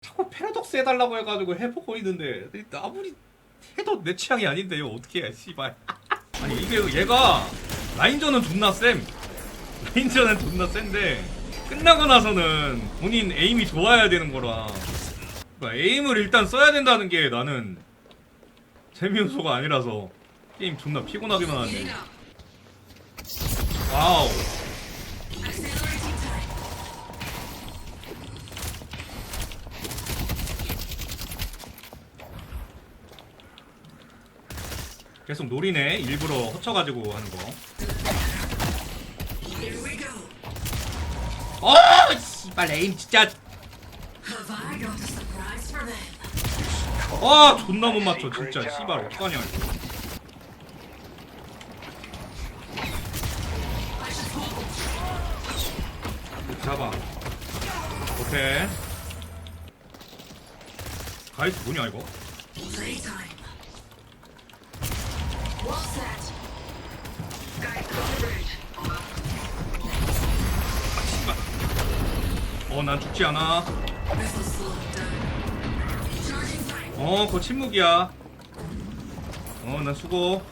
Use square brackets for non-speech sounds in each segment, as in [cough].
자꾸 패러독스 해달라고 해가지고 해보고 있는데 아무리 해도 내 취향이 아닌데요. 어떻게 해 씨발. [laughs] 아니 이게 얘가 라인전은 존나 쌤. 라인전은 존나 센데 끝나고 나서는 본인 에임이 좋아야 되는 거라. 그러니까 에임을 일단 써야 된다는 게 나는 재미 요소가 아니라서 게임 존나 피곤하게만 하네. 와우 계속 노리네. 일부러 허쳐가지고 하는 거. 어! 씨발 에임 진짜? 아 존나 못 맞춰 진짜. 씨발 어떡하냐 이거. 잡아. 오케이. 가이드 뭐냐 이거 어 난 죽지 않아. 어 그거 침묵이야. 어 난 수고.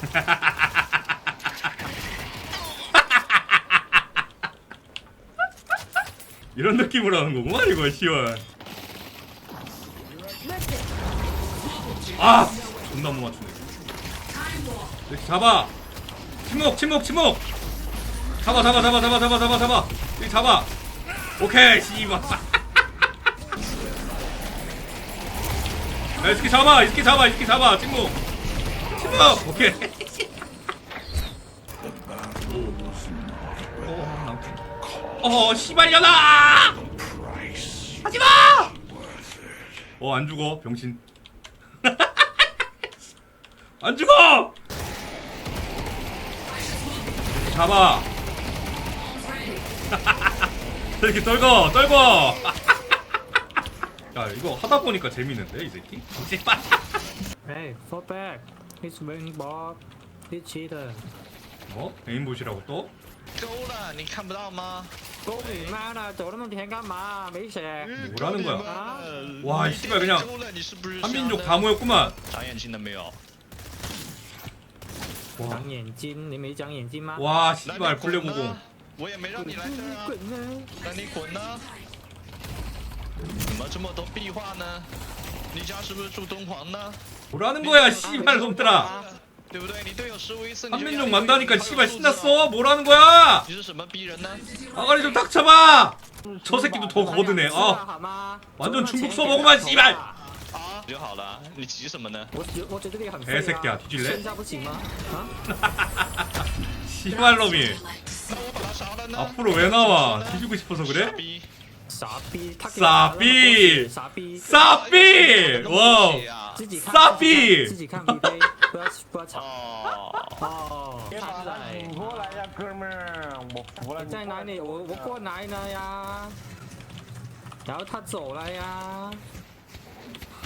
[laughs] 이런 느낌으로 하는 거구만 이거 시원 아 존나 못 맞추네. 이렇게 잡아. 침묵 침묵 침묵. 잡아 잡아 잡아 잡아 잡아 잡아 잡아. 여기 잡아. 오케이 씨발 야, 이스키 잡아 이스키 잡아 이스키 잡아. 침묵. 침묵. 오케이. 어, 나- 어 씨발려나 하지마! 어 안 죽어 병신 안 죽어 잡아 이렇게 떨궈 떨궈 야 이거 하다 보니까 재밌는데 이 새끼 씨발 Hey, fall back. He's winning ball. He's cheater. 뭐 에임봇이라고 또 勾了，你看不到吗？公你妈的，走那么甜干嘛？没血。 뭐라는 거야? 아, 와, 씨발, 그냥 勾了，你是不是 한민족 다 모였구만 长眼睛了没有？ 长眼睛，你没长眼睛吗？ 와 那你 씨발 滚 블랙50 呢我也没让你来这儿啊，滚呢！那你滚呢？怎么这么多壁画呢？你家是不是住敦煌呢？ 뭐라는 거야 씨발 놈들아 对不对？你队友失误一次，你就 한민족 要 만다니까 有一个 씨발 数字了 신났어 뭐라는 거야 你是什么逼人呢？ 아가리 좀 닥쳐봐 저 새끼도 더 거드네 吃 아 好吗？ 완전 走那么 중국 前 서먹구만 给他 씨발 啊，就好了，你急什么呢？我觉我觉得这个很 개 废 새끼야 啊， 뒤질래 现在不行吗？啊？ 씨발 놈이 那我把他杀了呢？ 앞으로 왜 나와 뒤지고 싶어서 傻 그래 逼！傻逼，他给傻我打那么多逼血傻逼， 싸삐 와우 啊！自己看傻逼自己看 PK，不要不要吵哦，哦。 别把 看 他 来 拧过来呀，哥们儿，我服了。你在哪里？我我过来了呀，然后他走了呀。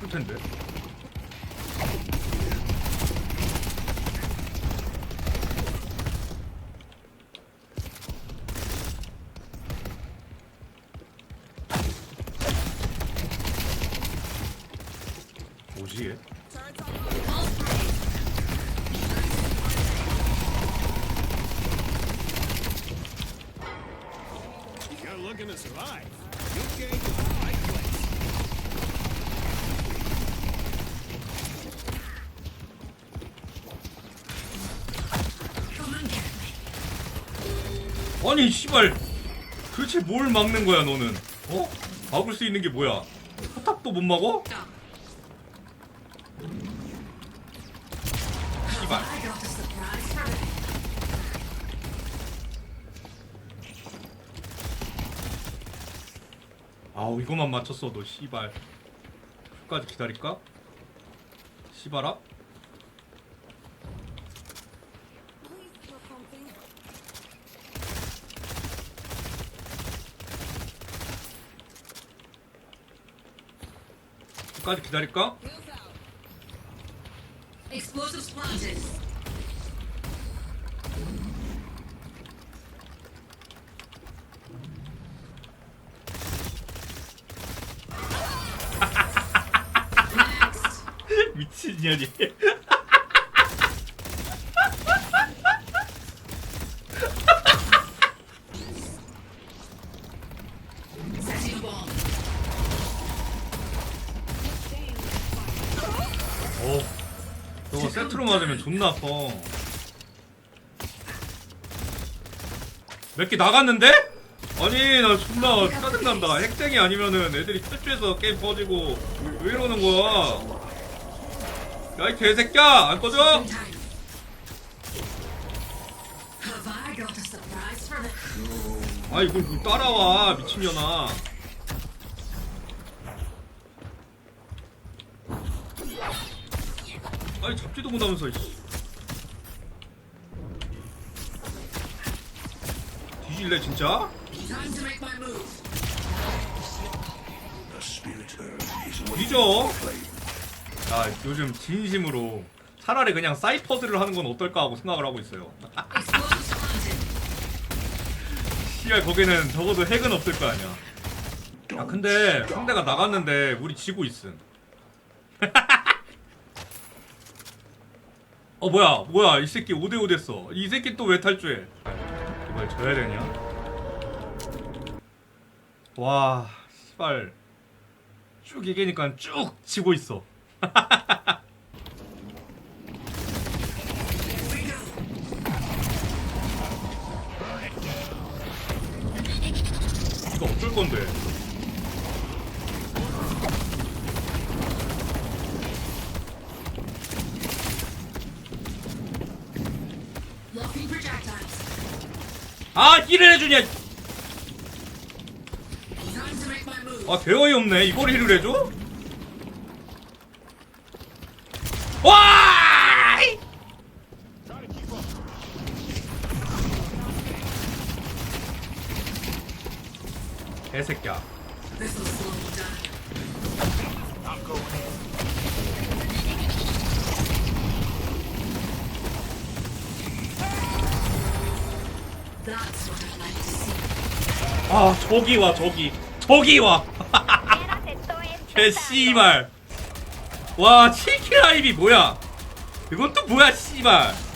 아플 텐데 뭐지 얘? You're looking to survive. You came 아니 씨발 도대체 뭘 막는 거야 너는 어? 막을 수 있는 게 뭐야 포탑도 못 막어? 씨발. 아우 이거만 맞췄어도 씨발 끝까지 기다릴까? 씨발아? 끝까지 기다릴까? 미친년이 세트로 맞으면 존나 아파. 몇 개 나갔는데? 아니 나 존나 짜증난다. 핵쟁이 아니면은 애들이 탈주해서 게임 퍼지고 왜, 왜 이러는 거야? 야 이 개새끼야! 안 꺼져? 아 이걸 왜 따라와 미친년아 아니 잡지도 못하면서 이씨. 뒤질래 진짜? 뒤져 아 요즘 진심으로 차라리 그냥 사이퍼즈를 하는 건 어떨까 하고 생각을 하고 있어요. [laughs] 씨발 거기는 적어도 핵은 없을 거 아니야. 아 근데 상대가 나갔는데 우리 지고 있음. 어 뭐야 뭐야 이 새끼 5대5 됐어. 이 새끼 또 왜 탈주해? 이걸 져야 되냐? 와 씨발 쭉 이기니까 쭉 지고 있어. [laughs] 이거 어쩔 건데? 아 힐을 해주냐? 아 대어이 없네. 이걸 힐을 해줘? 와! 개새끼야. 아 저기 와 저기 저기 와. 개 씨발. 와 7킬 아이비 뭐야? 이건 또 뭐야 씨발. 어.